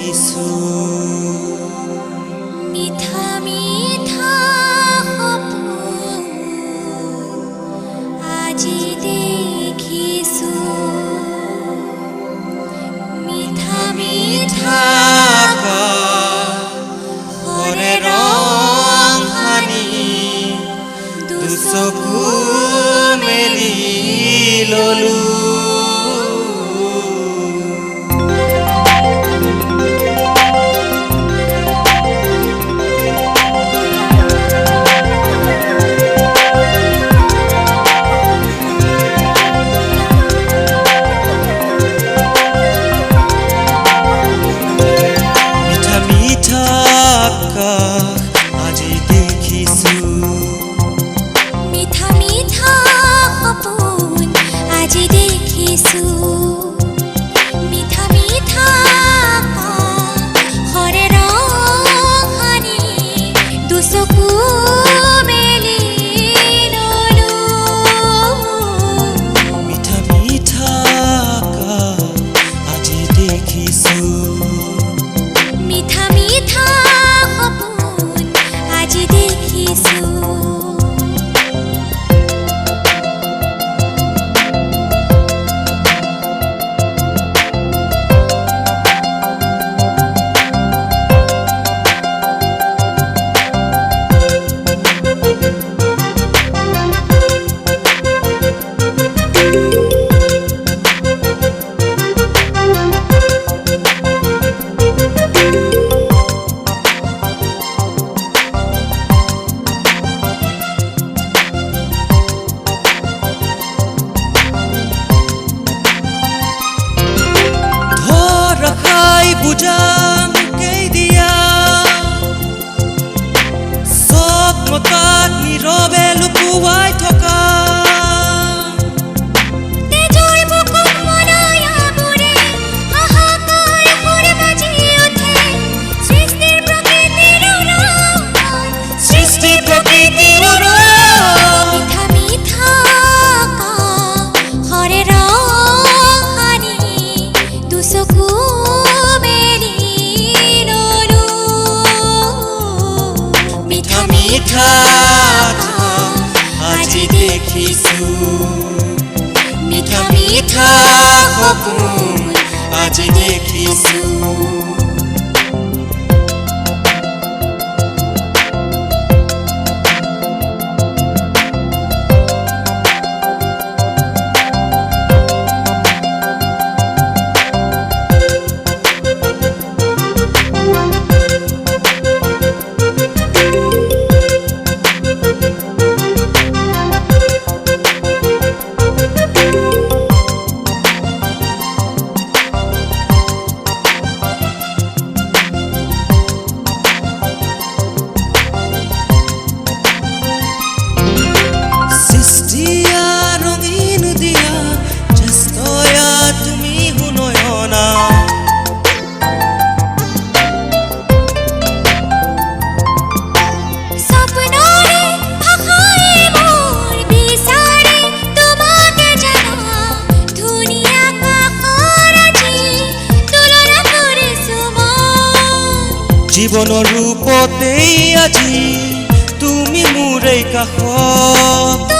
কিছু। মিঠা মিঠা আজি দে আকাশ আজি দেখিছো মিঠা মিঠা সপোন আজি দেখিছো মিঠা মিঠা সৰে ৰং হানি দুচকু মিঠা মিঠা হকুম আজ দেখিছো জীবন রূপতেই আজি তুমি মোৰ এই কাষত